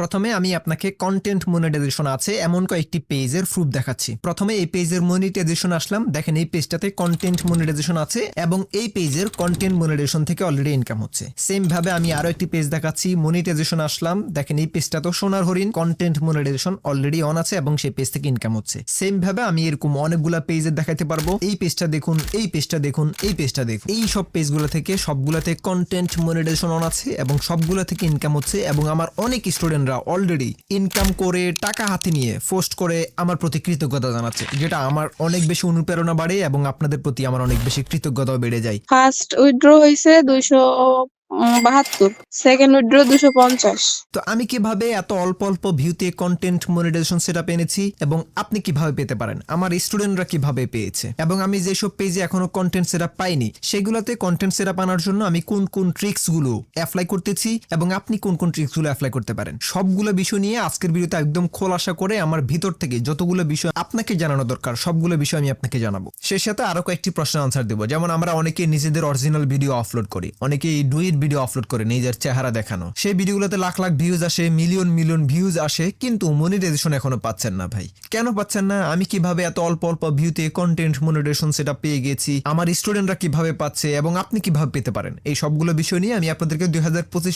প্রথমে আমি আপনাকে কন্টেন্ট মনিটাইজেশন আছে, এমন কয়েকটি পেজের প্রুফ দেখাচ্ছি। প্রথমে এই পেজের মনিটাইজেশন আসলাম, দেখেন এই পেজটাতে কন্টেন্ট মনিটাইজেশন আছে এবং এই পেজের কন্টেন্ট মনিটাইজেশন থেকে অলরেডি ইনকাম হচ্ছে। সেম ভাবে আমি আরও একটি পেজ দেখাচ্ছি মনিটাইজেশন আসলাম, দেখেন এই পেজটা তো সোনার হরিণ কন্টেন্ট মনিটাইজেশন অলরেডি অন আছে এবং সেই পেজ থেকে ইনকাম হচ্ছে। সেম ভাবে আমি এরকম অনেকগুলা পেজে দেখাতে পারব, এই পেজটা দেখুন, এই পেজটা দেখুন, এই পেজটা দেখুন। এই সব পেজগুলো থেকে সবগুলাতে কন্টেন্ট মনিটাইজেশন অন আছে এবং সবগুলো থেকে ইনকাম হচ্ছে এবং আমার অনেক স্টুডেন্টরা অলরেডি ইনকাম করে, টাকা হাতে নিয়ে পোস্ট করে আমার প্রতি কৃতজ্ঞতা জানাচ্ছে, যেটা আমার অনেক বেশি অনুপ্রেরণা বাড়ে এবং আপনাদের প্রতি আমার অনেক বেশি কৃতজ্ঞতাও বেড়ে যায়। ফার্স্ট উইথড্র হয়েছে দুইশো বাহাত্তর। সেকেন্ড উইথড্র দুশো পঞ্চাশ। তো আমি কীভাবে এত অল্প অল্প ভিউতে কন্টেন্ট মনিটাইজেশন সেটা এনেছি এবং আপনি কীভাবে পেতে পারেন? আমার স্টুডেন্টরা কীভাবে পেয়েছে? এবং আমি যেসব পেজে এখনও কন্টেন্ট সেটা পাইনি, সেগুলোতে কন্টেন্ট সেটা আনার জন্য আমি কোন কোন ট্রিক্সগুলো অ্যাপ্লাই করতেছি এবং আপনি কোন কোন ট্রিক্সগুলো অ্যাপ্লাই করতে পারেন? সবগুলো বিষয় নিয়ে আজকের ভিডিওতে একদম খোলাসা করে আমার ভিতর থেকে যতগুলো বিষয় আপনাকে জানানো দরকার, সবগুলো বিষয় আমি আপনাকে জানাব। সে সাথে আরও কয়েকটি প্রশ্ন আনসার দেবো। যেমন আমরা অনেকে নিজেদের অরিজিনাল ভিডিও আপলোড করি অনেকে ডুইট ভিডিও আপলোড করে নিজের চেহারা দেখানো। সেই ভিডিওগুলোতে লাখ লাখ ভিউজ আসে মিলিয়ন মিলিয়ন ভিউজ আসে, কিন্তু মনিটাইজেশন এখনও পাচ্ছেন না ভাই। কেন পাচ্ছেন না? আমি কীভাবে এত অল্প অল্প ভিউতে কন্টেন্ট মনিটাইজেশন সেটা পেয়ে গেছি? আমার স্টুডেন্টরা কীভাবে পাচ্ছে? এবং আপনি কীভাবে পেতে পারেন? এই সবগুলো বিষয় নিয়ে আমি আপনাদেরকে দুই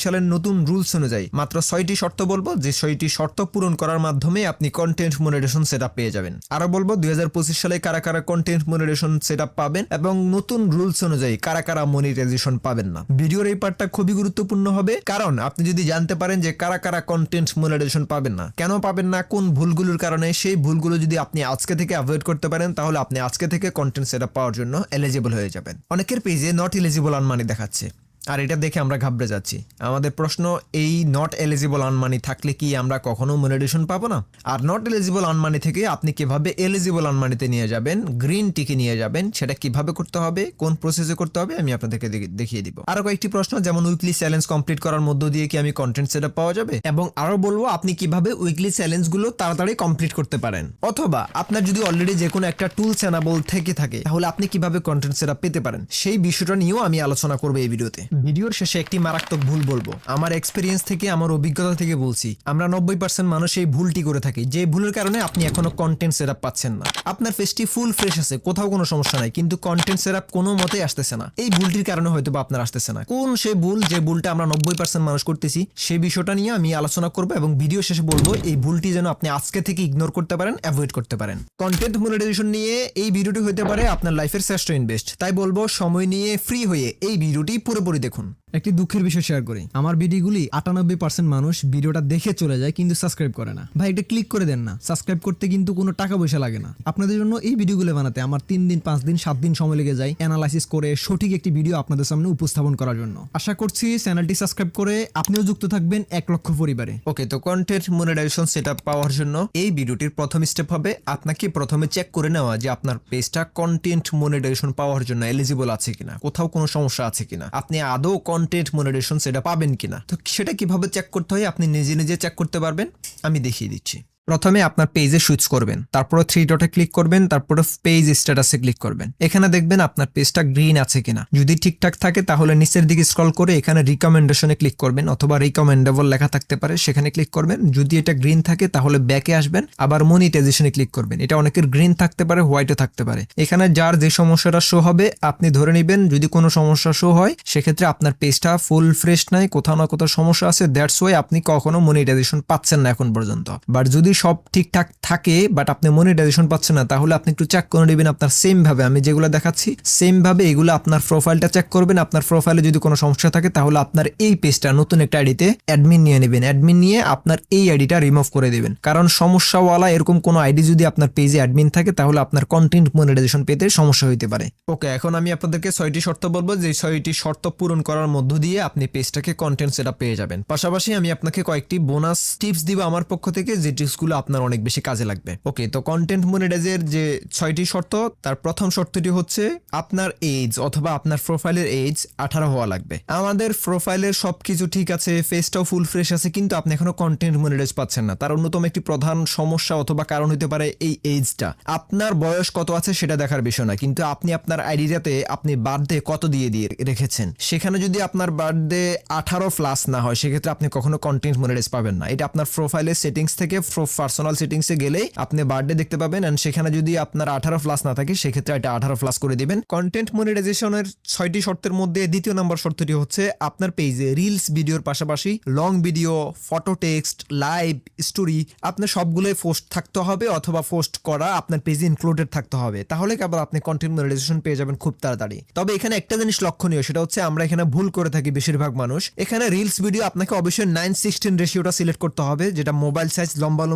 সালের নতুন রুলস অনুযায়ী মাত্র ছয়টি শর্ত বলব, যে ছয়টি শর্ত পূরণ করার মাধ্যমে আপনি কন্টেন্ট মনিটাইজেশন সেটা পেয়ে যাবেন। আরও বলব, দুই হাজার পঁচিশ সালে কারা কারা কন্টেন্ট মনিটাইজেশন সেটা পাবেন এবং নতুন রুলস অনুযায়ী কারা কারা মনিটাইজেশন পাবেন না। ভিডিওর এই পার্টটা খুবই গুরুত্বপূর্ণ হবে। কারণ আপনি যদি জানতে পারেন যে কারা কারা কন্টেন্ট মনিটাইজেশন পাবেন না, কেন পাবেন না, কোন ভুলগুলোর কারণে, সেই ভুলগুলো যদি আপনি আজকে থেকে অ্যাভয়েড করতে পারেন, তাহলে আপনি আজকে থেকে কন্টেন্ট সেটা পাওয়ার জন্য এলিজিবল হয়ে যাবেন। অনেকের পেজে নট এলিজিবল আনমানি দেখাচ্ছে। আর এটা দেখে আমরা ঘাবড়ে যাচ্ছি। আমাদের প্রশ্ন, এই নট এলিজিবল আনমানি থাকলে কি আমরা কখনো মনিটেশন পাবো না? আর নট এলিজিবল আনমানি থেকে আপনি কীভাবে এলিজিবল আনমানিতে নিয়ে যাবেন গ্রিন টিকে নিয়ে যাবেন, সেটা কীভাবে করতে হবে, কোন প্রসেসে করতে হবে, আমি আপনাদেরকে দেখিয়ে দিব। আরও কয়েকটি প্রশ্ন, যেমন উইকলি চ্যালেঞ্জ কমপ্লিট করার মধ্য দিয়ে কি আমি কন্টেন্ট সেট পাওয়া যাবে? এবং আরও বলব, আপনি কীভাবে উইকলি চ্যালেঞ্জগুলো তাড়াতাড়ি কমপ্লিট করতে পারেন। অথবা আপনার যদি অলরেডি যে কোনো একটা টুল চ্যানাবল থেকে থাকে, তাহলে আপনি কীভাবে কন্টেন্ট সেট পেতে পারেন? সেই বিষয়টা নিয়েও আমি আলোচনা করব এই ভিডিওতে ভিডিওর শেষে একটি মারাত্মক ভুল বলব। আমার এক্সপিরিয়েন্স থেকে, আমার অভিজ্ঞতা থেকে বলছি, আমরা নব্বই পার্সেন্ট মানুষ এই ভুলটি করে থাকি। যে ভুলের কারণে আপনি এখনও কন্টেন্ট সেট পাচ্ছেন না। আপনার ফেসটি ফুল ফ্রেশ আছে, কোথাও কোনো সমস্যা নাই, কিন্তু কন্টেন্ট সেট কোনো মতে আসতেছে না। এই ভুলটির কারণে হয়তো বা আপনার আসতেছে না। কোন সেই ভুল, যে ভুলটা আমরা নব্বই পার্সেন্ট মানুষ করতেছি সেই বিষয়টা নিয়ে আমি আলোচনা করব এবং ভিডিও শেষে বলব, এই ভুলটি যেন আপনি আজকে থেকে ইগনোর করতে পারেন অ্যাভয়েড করতে পারেন। কন্টেন্ট মনিটাইজেশন নিয়ে এই ভিডিওটি হতে পারে আপনার লাইফের শ্রেষ্ঠ ইনভেস্ট তাই বলব, সময় নিয়ে ফ্রি হয়ে এই ভিডিওটি পুরোপুরি দেখুন। একটি দুঃখের বিষয় শেয়ার করি। আমার ভিডিওগুলি আটানব্বই পার্সেন্ট মানুষ ভিডিওটা দেখে চলে যায় কিন্তু সাবস্ক্রাইব করে না। ভাই, এটা ক্লিক করে দেন না। সাবস্ক্রাইব করতে কিন্তু কোনো টাকা পয়সা লাগে না। আপনাদের জন্য এই ভিডিওগুলো বানাতে আমার তিন দিন, পাঁচ দিন, সাত দিন সময় লেগে যায় অ্যানালাইসিস করে সঠিক একটি ভিডিও আপনাদের সামনে উপস্থাপন করার জন্য। আশা করছি চ্যানেলটি সাবস্ক্রাইব করে আপনিও যুক্ত থাকবেন এক লক্ষ পরিবারে। ওকে তো কন্টেন্ট মনিটাইজেশন সেট পাওয়ার জন্য এই ভিডিওটির প্রথম স্টেপ হবে আপনাকে প্রথমে চেক করে নেওয়া যে আপনার পেজটা কন্টেন্ট মনিটাইজেশন পাওয়ার জন্য এলিজিবল আছে কিনা, কোথাও কোনো সমস্যা আছে কিনা। আপনি আদৌ কন্টেন্ট মনিটাইজেশন সেটা পাবেন কিনা? তো সেটা কীভাবে চেক করতে হয়? আপনি নিজে নিজে চেক করতে পারবেন। আমি দেখিয়ে দিচ্ছি। প্রথমে আপনার পেজে সুইচ করবেন, তারপরে থ্রি ডটে ক্লিক করবেন, তারপরে পেজ স্ট্যাটাসে ক্লিক করবেন। এখানে দেখবেন আপনার পেজটা গ্রিন আছে কিনা। যদি ঠিকঠাক থাকে তাহলে নিচের দিকে স্ক্রল করে এখানে রিকমেন্ডেশনে ক্লিক করবেন, অথবা রিকমেন্ডেবল লেখা থাকতে পারে, সেখানে ক্লিক করবেন। যদি এটা গ্রিন থাকে তাহলে ব্যাকে আসবেন, আবার মনিটাইজেশনে ক্লিক করবেন। এটা অনেকের গ্রিন থাকতে পারে হোয়াইটও থাকতে পারে। এখানে যার যে সমস্যাটা শো হবে, আপনি ধরে নেবেন, যদি কোনো সমস্যা শো হয়, সেক্ষেত্রে আপনার পেজটা ফুল ফ্রেশ নাই, কোথাও না কোথাও সমস্যা আছে দ্যাটস ওয়াই আপনি কখনো মনিটাইজেশন পাচ্ছেন না এখন পর্যন্ত। বাট যদি সব ঠিকঠাক থাকে বাট আপনি মনিটাইজেশন পাচ্ছেন না, তাহলে আপনি একটু চেক করে নেবেন আপনার সেম ভাবে। আমি যেগুলো দেখাচ্ছি সেম ভাবে এগুলো আপনার প্রোফাইলটা চেক করবেন। আপনার প্রোফাইলে যদি কোনো সমস্যা থাকে, তাহলে আপনার এই পেজটা নতুন একটা আইডিতে অ্যাডমিন নিয়ে নেবেন। অ্যাডমিন নিয়ে আপনার এই আইডিটা রিমুভ করে দেবেন। কারণ সমস্যাওয়ালা এরকম কোনো আইডি যদি আপনার পেজে অ্যাডমিন থাকে, তাহলে আপনার কন্টেন্ট মনিটাইজেশন পেতে সমস্যা হইতে পারে। ওকে এখন আমি আপনাদেরকে ছয়টি শর্ত বলব। যে ছয়টি শর্ত পূরণ করার মধ্য দিয়ে আপনি পেজটাকে কন্টেন্ট সেটা পেয়ে যাবেন। পাশাপাশি আমি আপনাকে কয়েকটি বোনাস টিপস দিব আমার পক্ষ থেকে যে টিপস টিপসগুলো আপনার অনেক বেশি কাজে লাগবে। ওকে তো কন্টেন্ট মনিটাইজের যে ছয়টি শর্ত, তার প্রথম শর্তটি হচ্ছে আপনার এজ অথবা আপনার প্রোফাইলের এজ আঠারো হওয়া লাগবে। আমাদের প্রোফাইলের সবকিছু ঠিক আছে ফেসটাও ফুল ফ্রেশ আছে, কিন্তু আপনি এখনও কন্টেন্ট মনিটাইজ পাচ্ছেন না। তার অন্যতম একটি প্রধান সমস্যা অথবা কারণ হতে পারে এই এজটা আপনার বয়স কত আছে সেটা দেখার বিষয় না, কিন্তু আপনি আপনার আইডিটাতে আপনি বার্থডে কত দিয়ে দিয়ে রেখেছেন? সেখানে যদি আপনার বার্থডে আঠারো প্লাস না হয়, সেক্ষেত্রে আপনি কখনো কন্টেন্ট মনিটাইজ পাবেন না। এটা আপনার প্রোফাইলের সেটিংস থেকে পার্সোনাল সেটিংসে গেলেই আপনি বার্থডে দেখতে পাবেন এন্ড সেখানে যদি আপনার আঠারো প্লাস না থাকে, সেক্ষেত্রে এটা আঠারো প্লাস করে দিবেন। কন্টেন্ট মনিটাইজেশনের ছয়টি শর্তের মধ্যে দ্বিতীয় নম্বর শর্তটি হচ্ছে আপনার পেজে রিলস ভিডিওর পাশাপাশি long video photo text live story আপনার সবগুলোই পোস্ট থাকতে হবে অথবা পোস্ট করা আপনার পেজে ইনক্লুডেড থাকতে হবে। তাহলে কেবল আপনি কন্টেন্ট মনিটাইজেশন পেয়ে যাবেন খুব তাড়াতাড়ি। তবে এখানে একটা জিনিস লক্ষণীয়, সেটা হচ্ছে আমরা এখানে ভুল করে থাকি বেশিরভাগ মানুষ। এখানে রিলস ভিডিও আপনাকে অবশ্যই নাইন সিক্সটিন রেশিওটা সিলেক্ট করতে হবে, যেটা মোবাইল সাইজ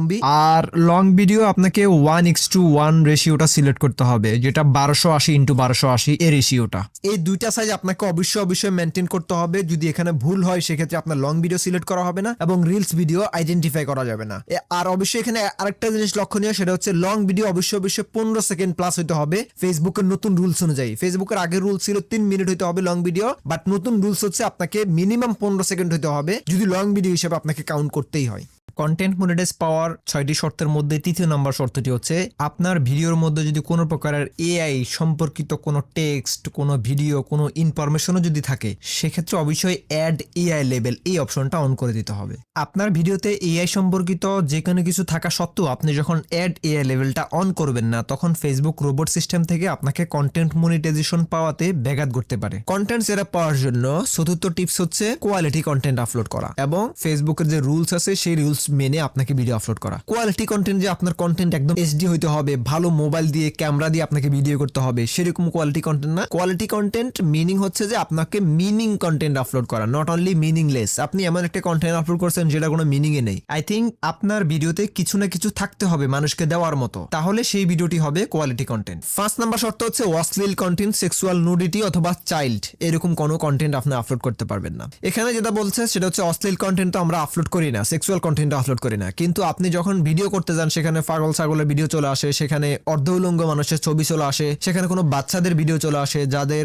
লম্বালম্বি আর লং ভিডিও আপনাকে ওয়ান এক্স টু ওয়ান রেশিওটা সিলেক্ট করতে হবে, যেটা বারোশো আশি ইন্টু বারোশো আশি এই রেশিওটা এই দুইটা সাইজ আপনাকে অবশ্যই অবশ্যই মেনটেন করতে হবে। যদি এখানে ভুল হয়, সেক্ষেত্রে আপনার লং ভিডিও সিলেক্ট করা হবে না এবং রিলস ভিডিও আইডেন্টিফাই করা যাবে না। আর অবশ্যই এখানে আরেকটা জিনিস লক্ষণীয়, সেটা হচ্ছে লং ভিডিও অবশ্যই অবশ্যই পনেরো সেকেন্ড প্লাস হতে হবে। ফেসবুকের নতুন রুলস অনুযায়ী। ফেসবুকের আগের রুল ছিল তিন মিনিট হতে হবে লং ভিডিও বাট নতুন রুলস হচ্ছে আপনাকে মিনিমাম পনেরো সেকেন্ড হতে হবে, যদি লং ভিডিও হিসেবে আপনাকে কাউন্ট করতেই হয়। কন্টেন্ট মনিটাইজ পাওয়ার ছয়টি শর্তের মধ্যে তৃতীয় নম্বর শর্তটি হচ্ছে, আপনার ভিডিওর মধ্যে যদি কোনো প্রকারের এআই সম্পর্কিত কোনো টেক্সট কোনো ভিডিও কোনো ইনফরমেশনও যদি থাকে, সেক্ষেত্রে অবশ্যই অ্যাড এআই লেভেল এই অপশনটা অন করে দিতে হবে। আপনার ভিডিওতে এআই সম্পর্কিত যে কোনো কিছু থাকা সত্ত্বেও আপনি যখন অ্যাড এআই লেভেলটা অন করবেন না, তখন ফেসবুক রোবট সিস্টেম থেকে আপনাকে কন্টেন্ট মনিটাইজেশন পাওয়াতে ব্যাঘাত করতে পারে। কন্টেন্ট সেরা পাওয়ার জন্য চতুর্থ টিপস হচ্ছে কোয়ালিটি কন্টেন্ট আপলোড করা। এবং ফেসবুকের যে রুলস আছে, সেই রুলস মেনে আপনাকে ভিডিও আপলোড করা। কোয়ালিটি কন্টেন্ট যে আপনার কন্টেন্ট একদম এইচডি হইতে হবে, ভালো মোবাইল দিয়ে ক্যামেরা দিয়ে আপনাকে ভিডিও করতে হবে, সেরকম কোয়ালিটি কন্টেন্ট না। কোয়ালিটি কন্টেন্ট মিনিং হচ্ছে যে আপনাকে মিনিং কন্টেন্ট আপলোড করা নট অনলি মিনিংলেস আপনি এমন একটা কন্টেন্ট আপলোড করছেন যেটা কোনো মিনিং এ নেই। আই থিঙ্ক আপনার ভিডিওতে কিছু না কিছু থাকতে হবে মানুষকে দেওয়ার মতো। তাহলে সেই ভিডিওটি হবে কোয়ালিটি কন্টেন্ট ফার্স্ট নাম্বার শর্ত হচ্ছে অশ্লীল কন্টেন্ট সেক্সুয়াল নুডিটি অথবা চাইল্ড এরকম কোনো কন্টেন্ট আপনি আপলোড করতে পারবেন না। এখানে যেটা বলছে সেটা হচ্ছে অশ্লীল কন্টেন্ট তো আমরা আপলোড করি না সেক্সুয়াল কন্টেন্ট আপলোড করি না। কিন্তু আপনি যখন ভিডিও করতে যান, সেখানে পাগল ছাগলের ভিডিও চলে আসে, সেখানে অর্ধ উলঙ্গ মানুষের ছবি চলে আসে, সেখানে কোনো বাচ্চাদের ভিডিও চলে আসে, যাদের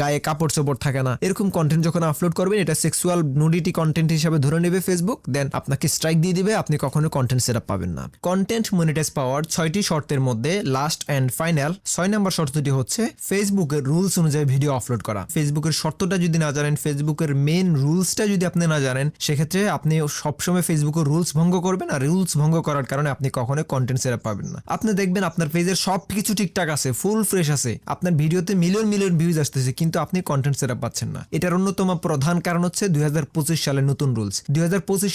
গায়ে কাপড় চোপড় থাকে না। এরকম কন্টেন্ট যখন আপলোড করবেন, এটা সেক্সুয়াল নুডিটি কন্টেন্ট হিসাবে ধরে নেবে ফেসবুক দেন আপনাকে স্ট্রাইক দিয়ে দিবে, আপনি কখনো কন্টেন্ট সেট পাবেন না। কন্টেন্ট মনিটাইজ পাওয়ার ছয়টি শর্তের মধ্যে লাস্ট অ্যান্ড ফাইনাল ছয় নম্বর শর্তটি হচ্ছে ফেসবুকের রুলস অনুযায়ী ভিডিও আপলোড করা। ফেসবুকের শর্তটা যদি না জানেন ফেসবুকের মেন রুলসটা যদি আপনি না জানেন, সেক্ষেত্রে আপনি সবসময় ফেসবুকের রুলস ভঙ্গ করবেন আর রুলস ভঙ্গ করার কারণে আপনি কখনোই কন্টেন্ট সেট পাবেন না। আপনি দেখবেন আপনার পেজের সব কিছু ঠিকঠাক আছে ফুল ফ্রেশ আছে। আপনার ভিডিওতে মিলিয়ন মিলিয়ন ভিউজ আসতেছে, কিন্তু আপনি কন্টেন্ট সেট পাচ্ছেন না। এটার অন্যতম প্রধান কারণ হচ্ছে দুই সালের নতুন রুলস দুই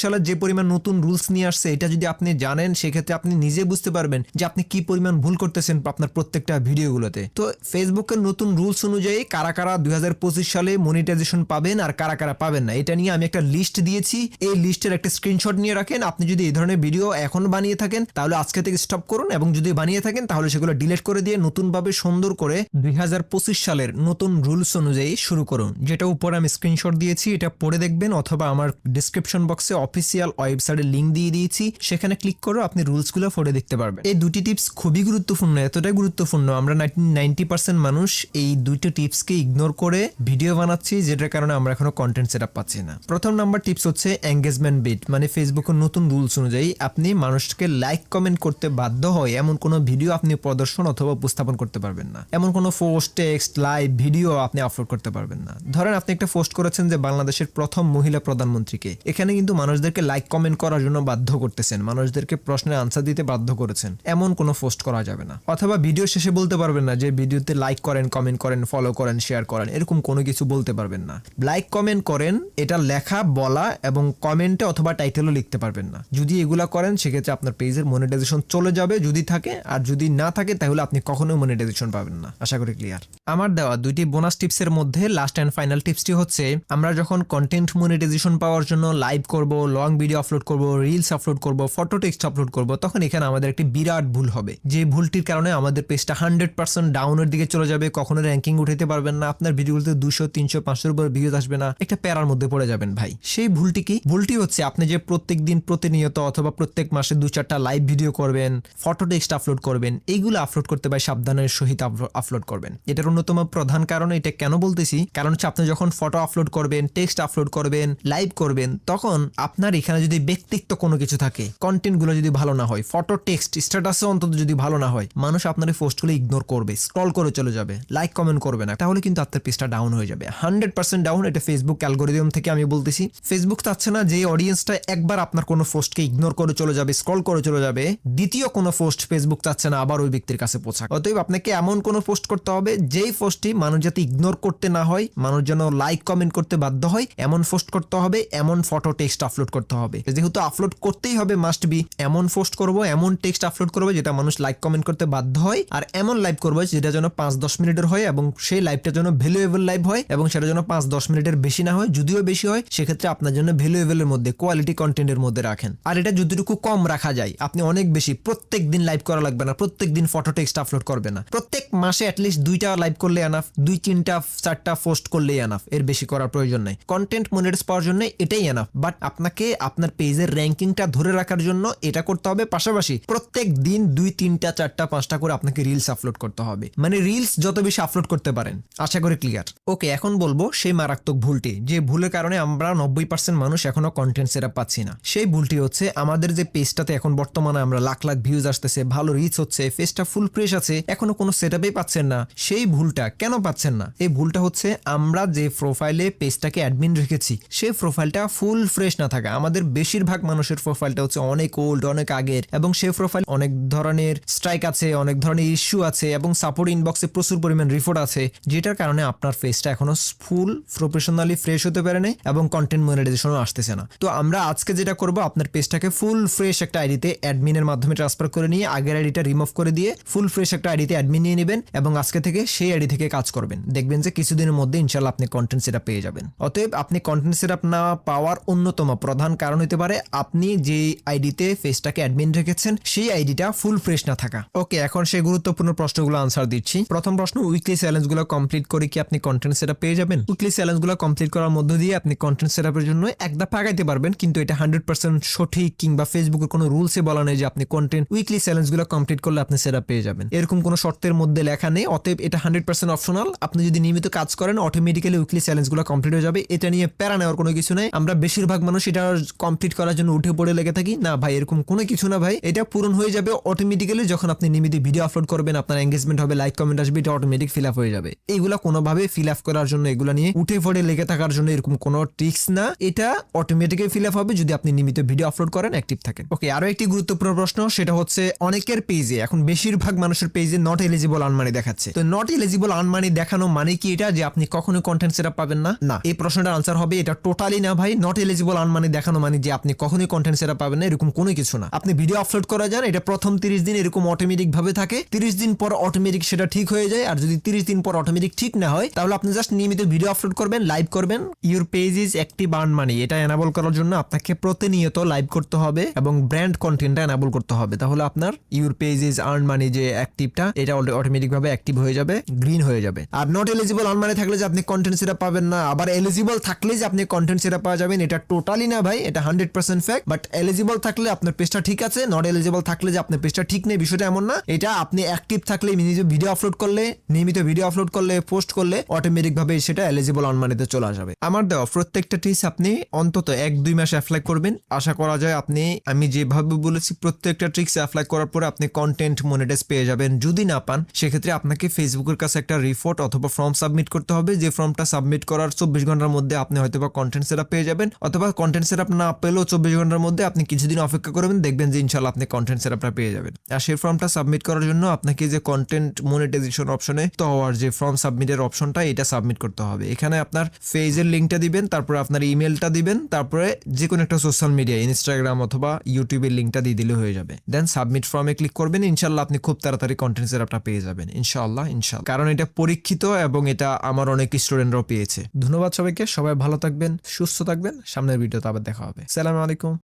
সালের যে পরিমাণ নতুন রুলস নিয়ে আসছে, এটা যদি আপনি জানেন, সেক্ষেত্রে আপনি নিজে বুঝতে পারবেন যে আপনি কি পরিমাণ ভুল করতেছেন আপনার প্রত্যেকটা ভিডিওগুলোতে। তো ফেসবুকের নতুন রুলস অনুযায়ী কারা কারা দুই হাজার পঁচিশ সালে মনিটাইজেশন পাবেন আর কারা কারা পাবেন না, এটা নিয়ে আমি একটা লিস্ট দিয়েছি। এই লিস্টের একটা স্ক্রিনশট নিয়ে রাখেন। আপনি যদি এই ধরনের ভিডিও এখন বানিয়ে থাকেন, তাহলে আজকে থেকে স্টপ করুন এবং যদি বানিয়ে থাকেন, তাহলে সেগুলো ডিলিট করে দিয়ে নতুনভাবে সুন্দর করে দুই হাজার পঁচিশ সালের নতুন রুলস অনুযায়ী শুরু করুন। যেটা উপরে আমি স্ক্রিনশট দিয়েছি, এটা পড়ে দেখবেন অথবা আমার ডিসক্রিপশন বক্সে অফিসিয়াল ওয়েবসাইটের লিঙ্ক দিয়ে দিয়েছি। সেখানে ক্লিক করে আপনি রুলসগুলো পড়ে দেখতে পারবেন। এই দুটি টিপস খুবই গুরুত্বপূর্ণ, এতটাই গুরুত্বপূর্ণ। আমরা নাইনটি পার্সেন্ট মানুষ এই দুইটা টিপসকে ইগনোর করে ভিডিও বানাচ্ছি, যেটার কারণে আমরা এখনও কন্টেন্ট সেট পাচ্ছি না। প্রথম নাম্বার টিপস হচ্ছে এঙ্গেজমেন্ট বিট মানে ফেসবুকের নতুন রুলস অনুযায়ী আপনি মানুষকে লাইক কমেন্ট করতে বাধ্য হয় এমন কোনো ভিডিও আপনি প্রদর্শন অথবা উপস্থাপন করতে পারবেন না। এমন কোনো পোস্ট টেক্সট লাইভ ভিডিও আপনি আপলোড করতে পারবেন না। ধরেন আপনি একটা পোস্ট করেছেন যে বাংলাদেশের প্রথম মহিলা প্রধানমন্ত্রীকে। এখানে কিন্তু মানুষদেরকে লাইক কমেন্ট করার জন্য বাধ্য করতেছেন। মানুষদেরকে প্রশ্নের আনসার দিতে বাধ্য করেছেন। এমন কোনো পোস্ট করা যাবে না। অথবা ভিডিও শেষে বলতে পারবেন না যে ভিডিওতে লাইক করেন কমেন্ট করেন ফলো করেন শেয়ার করেন, এরকম কোনো কিছু বলতে পারবেন না। লাইক কমেন্ট করেন, এটা লেখা, বলা এবং কমেন্টে অথবা টাইটেলও লিখতে পারবেন না। যদি এগুলা করেন, সেক্ষেত্রে আপনার পেজের মনিটাইজেশন চলে যাবে যদি থাকে, আর যদি না থাকে, তাহলে আপনি কখনোই মনিটাইজেশন পাবেন না। আশা করি ক্লিয়ার আমার দেওয়া দুইটি বোনাস টিপসের মধ্যে লাস্ট অ্যান্ড ফাইনাল টিপসটি হচ্ছে, আমরা যখন কন্টেন্ট মনিটাইজেশন পাওয়ার জন্য লাইভ করব লং ভিডিও আপলোড করব রিলস আপলোড করব ফটো টেক্সট আপলোড করব, তখন এখানে আমাদের একটি বিরাট ভুল হবে। যে ভুলটির কারণে আমাদের পেজটা হান্ড্রেড পার্সেন্ট ডাউনের দিকে চলে যাবে, কখনো র্যাঙ্কিং উঠাতে পারবেন না, আপনার ভিডিওগুলোতে দুশো তিনশো, পাঁচশোর উপর ভিউজ আসবে না, একটা প্যারার মধ্যে পড়ে যাবেন ভাই। সেই ভুলটি কি? ভুলটি হচ্ছে, আপনি যে প্রত্যেক প্রত্যেক দিন প্রতিনিয়ত অথবা প্রত্যেক মাসে দু চারটা লাইভ ভিডিও করবেন ফটো টেক্সট আপলোড করবেন এইগুলো আপলোড করতে পারে সাবধানের সহিত আপলোড করবেন। এটার অন্যতম প্রধান কারণ এটা কেন বলতেছি? কারণ হচ্ছে আপনি যখন ফটো আপলোড করবেন টেক্সট আপলোড করবেন লাইভ করবেন, তখন আপনার এখানে যদি ব্যক্তিত্ব কোনো কিছু থাকে কন্টেন্টগুলো যদি ভালো না হয় ফটো টেক্সট স্ট্যাটাসে অন্তত যদি ভালো না হয়, মানুষ আপনার এই পোস্টগুলো ইগনোর করবে স্ক্রল করে চলে যাবে লাইক কমেন্ট করবে না। তাহলে কিন্তু আপনার পেজটা ডাউন হয়ে যাবে। হান্ড্রেড পার্সেন্ট ডাউন এটা ফেসবুক অ্যালগোরিদম থেকে আমি বলতেছি। ফেসবুক চাচ্ছে না যে অডিয়েন্সটা একবার আপনার কোনো পোস্টকে ইগনোর করে চলে যাবে, স্ক্রল করে চলে যাবে, দ্বিতীয় কোনো পোস্ট ফেসবুক চাচ্ছে না, আবার ওই ব্যক্তির কাছে পৌঁছাক অতএব আপনাকে এমন কোনো পোস্ট করতে হবে, যেই পোস্টটি মানুষ যাতে ইগনোর করতে না হয়, মানুষ যেন লাইক, কমেন্ট করতে বাধ্য হয়, এমন পোস্ট করতে হবে, এমন ফটো, টেক্সট আপলোড করতে হবে। যেহেতু আপলোড করতেই হবে মাস্ট বি এমন পোস্ট করব, এমন টেক্সট আপলোড করব, যেটা মানুষ লাইক, কমেন্ট করতে বাধ্য হয়, আর এমন লাইভ করব, যেটা যেন পাঁচ, দশ মিনিটের হয়, এবং সেই লাইভটা যেন ভ্যালুয়েবল লাইভ হয়, এবং সেটা যেন পাঁচ, দশ মিনিটের বেশি না হয়, যদিও বেশি হয়, সেক্ষেত্রে আপনার জন্য ভ্যালুয়েবলের মধ্যে কোয়ালিটি কন্টেন্টের মধ্যে রাখেন। আর এটা যতটুকু কম রাখা যায়, আপনি অনেক বেশি, প্রত্যেক দিন লাইভ করা লাগবে না, প্রত্যেক দিন ফটো টেক্সট আপলোড করবে না। প্রত্যেক মাসে অ্যাটলিস্ট দুইটা লাইভ করলে এনাফ দুই, তিনটা, চারটা পোস্ট করলেই এনাফ এর বেশি করার প্রয়োজন নেই। কন্টেন্ট মনিটাইজ পাওয়ার জন্য এটাই এনাফ বাট আপনাকে আপনার পেজের র্যাঙ্কিংটা ধরে রাখার জন্য এটা করতে হবে। পাশাপাশি প্রত্যেক দিন দুই, তিনটা, চারটা, পাঁচটা করে আপনাকে রিলস আপলোড করতে হবে। মানে রিলস যত বেশি আপলোড করতে পারেন, আশা করি ক্লিয়ার ওকে এখন বলব সেই মারাত্মক ভুলটি, যে ভুলের কারণে আমরা নব্বই পার্সেন্ট মানুষ এখনও কন্টেন্ট সেরা পাচ্ছি না। সেই ভুলটি হচ্ছে আমাদের যে পেজটাতে এখন বর্তমানে আমরা লাখ লাখ ভিউজ আসতেছে, ভালো রিচ হচ্ছে পেজটা ফুল ফ্রেশ আছে, এখনও কোনো সেটআপই পাচ্ছেন না। সেই ভুলটা কেন পাচ্ছেন না? এই ভুলটা হচ্ছে আমরা যে প্রোফাইলে পেজটাকে অ্যাডমিন রেখেছি, সেই প্রোফাইলটা ফুল ফ্রেশ না থাকা। আমাদের বেশিরভাগ মানুষের প্রোফাইলটা হচ্ছে অনেক ওল্ড অনেক আগের এবং সেই প্রোফাইল অনেক ধরনের স্ট্রাইক আছে, অনেক ধরনের ইস্যু আছে এবং সাপোর্ট ইনবক্সে প্রচুর পরিমাণ রিপোর্ট আছে, যেটার কারণে আপনার ফেসটা এখনও ফুল প্রফেশনালি ফ্রেশ হতে পারে নাই এবং কন্টেন্ট মনিটাইজেশনও আসতেছে না। তো আমরা আজকে যেটা করব, আপনার পেজটাকে ফুল ফ্রেশ একটা আইডিতে অ্যাডমিনের মাধ্যমে ট্রান্সফার করে নিয়ে আগের আইডিটা রিমুভ করে দিয়ে ফুল ফ্রেশ একটা আইডিতে অ্যাডমিন নিয়ে নেবেন এবং আজকে থেকে সেই আইডি থেকে কাজ করবেন। দেখবেন যে কিছুদিনের মধ্যে ইনশাল্লাহ আপনি কন্টেন্ট সেটা পেয়ে যাবেন। অতএব আপনি কন্টেন্ট সেট না পাওয়ার অন্যতম প্রধান কারণ হতে পারে আপনি যে আইডিতে ফেসটাকে অ্যাডমিন রেখেছেন, সেই আইডিটা ফুল ফ্রেশ না থাকা। ওকে এখন সেই গুরুত্বপূর্ণ প্রশ্নগুলো আনসার দিচ্ছি। প্রথম প্রশ্ন উইকলি চ্যালেঞ্জগুলো কমপ্লিট করে কি আপনি কন্টেন্ট সেটা পেয়ে যাবেন? উইকলি চ্যালেঞ্জগুলো কমপ্লিট করার মধ্য দিয়ে আপনি কন্টেন্ট সেটআপের জন্য একদা পাকাইতে পারবেন, কিন্তু এটা হান্ড্রেড পার্সেন্ট সঠিক কিংবা ফেসবুকের কোনো রুলসে বলা নেই যে আপনি কন্টেন্ট উইকলি চ্যালেঞ্জগুলো কমপ্লিট করলে আপনি সেটা পেয়ে যাবেন। এরকম কোনো শর্তের মধ্যে লেখা নেই, অতএব এটা হান্ড্রেড পার্সেন্ট অপশনাল আপনি যদি নিয়মিত কাজ করেন অটোমেটিক্যালি উইকলি চ্যালেঞ্জগুলো কমপ্লিট হয়ে যাবে। এটা নিয়ে প্যারা নেওয়ার কোনো কিছু নেই। আমরা বেশিরভাগ মানুষ এটা কমপ্লিট করার জন্য উঠে পড়ে লেগে থাকি। না ভাই, এরকম কোনো কিছু না ভাই। এটা পূরণ হয়ে যাবে অটোমেটিক্যালি যখন আপনি নিয়মিত ভিডিও আপলোড করবেন। আপনার এঙ্গেজমেন্ট হবে লাইক কমেন্ট আসবে, এটা অটোমেটিক ফিল আপ হয়ে যাবে। এইগুলা কোনোভাবে ফিল আপ করার জন্য, এগুলো নিয়ে উঠে পড়ে লেগে থাকার জন্য এরকম কোনো ট্রিক্স না। এটা অটোমেটিক্যালি ফিল আপ হবে যদি আপনি নিয়মিত ভিডিও আপলোড করেন অ্যাক্টিভ থাকেন। ওকে আরও একটি গুরুত্বপূর্ণ প্রশ্ন, সেটা হচ্ছে অনেকের পেজে এখন বেশিরভাগ মানুষের পেজে নট এলিজিবল আনমানি দেখাচ্ছে। তো নট এলিজিবল আনমানি দেখানো মানে কি এটা? যে আপনি কখনো কন্টেন্ট সেটা পাবেন না? না, এই প্রশ্নটার আনসার হবে, এটা টোটালি না ভাই নট এলিজিবল আনমানি দেখানো মানে যে আপনি কখনোই কন্টেন্ট সেটা পাবেন না, এরকম কোনো কিছু না। আপনি ভিডিও আপলোড করা যান, এটা প্রথম তিরিশ দিন এরকম অটোমেটিক ভাবে থাকে। তিরিশ দিন পর অটোমেটিক সেটা ঠিক হয়ে যায়, আর যদি তিরিশ দিন পর অটোমেটিক ঠিক না হয়, তাহলে আপনি জাস্ট নিয়মিত ভিডিও আপলোড করবেন লাইভ করবেন। Your page is active earn money এটা এনাবল করার জন্য আপনাকে প্রতিনিয়ত লাইভ করতে হবে এবং ব্র্যান্ড কন্টেন্টটা এনাবল করতে হবে। তাহলে আপনার your page is earn money যে অ্যাক্টিভটা এটা অটোমেটিক ভাবে অ্যাক্টিভ হয়ে যাবে গ্রিন হয়ে যাবে। আর নট এলিজিবল আর্ন মানি থাকলে যে আপনি কন্টেন্ট সেটা পাবেন না, আবার এলিজিবল থাকলে যে আপনি কন্টেন্ট সেটা পাওয়া যাবেন, এটা টোটালি না ভাই, এটা hundred percent fact but eligible থাকলে আপনার পেজটা ঠিক আছে নট এলিজিবল থাকলে যে আপনার পেজটা ঠিক নেই, বিষয়টা এমন না, এটা আপনি অ্যাক্টিভ থাকলে নিজে ভিডিও আপলোড করলে, নিয়মিত ভিডিও আপলোড করলে পোস্ট করলে অটোমেটিক ভাবে সেটা এলিজিবল অন মানিতে চলে আসবে। আমার দেওয়া প্রত্যেকটা টিপস আপনি অন্তত এক দুই মাস অ্যাপ্লাই করবেন। আশা করা যায় আপনি, আমি যেভাবে বলেছি, প্রত্যেকটা ট্রিক্স অ্যাপ্লাই করার পরে আপনি কন্টেন্ট মনিটাইজ পেয়ে যাবেন। যদি না পান, সেক্ষেত্রে আপনাকে ফেসবুকের কাছে একটা রিপোর্ট অথবা ফর্ম সাবমিট করতে হবে। যে ফর্মটা সাবমিট করার চব্বিশ ঘণ্টার মধ্যে আপনি হয়তো বা কন্টেন্ট সেট পেয়ে যাবেন। অথবা কন্টেন্ট সেট না পেলেও চব্বিশ ঘণ্টার মধ্যে আপনি কিছুদিন অপেক্ষা করবেন, দেখবেন যে ইনশাল্লাহ আপনি কন্টেন্ট সেট পেয়ে যাবেন। আর সেই ফর্মটা সাবমিট করার জন্য আপনাকে যে কন্টেন্ট মনিটাইজেশন অপশনে তো হওয়ার যে ফর্ম সাবমিটের অপশনটা এটা সাবমিট করতে হবে। এখানে আপনার ফেজের লিঙ্কটা দিবেন, তারপরে আপনার ইমেলটা দিবেন, তারপরে যে কোনো একটা সোশ্যাল মিডিয়া ইনস্টাগ্রাম অথবা ইউটিউবের লিঙ্কটা দিয়ে দিলে হয়ে যাবে। দেন সাবমিট ফর্মে ক্লিক করবেন ইনশাল্লাহ আপনি খুব তাড়াতাড়ি কন্টেন্ট সেটআপটা পেয়ে যাবেন ইনশাল্লাহ ইনশাল্লাহ কারণ এটা পরীক্ষিত এবং এটা আমার অনেক স্টুডেন্টরাও পেয়েছে। ধন্যবাদ সবাইকে, সবাই ভালো থাকবেন, সুস্থ থাকবেন, সামনের ভিডিওতে আবার দেখা হবে। সালাম আলাইকুম।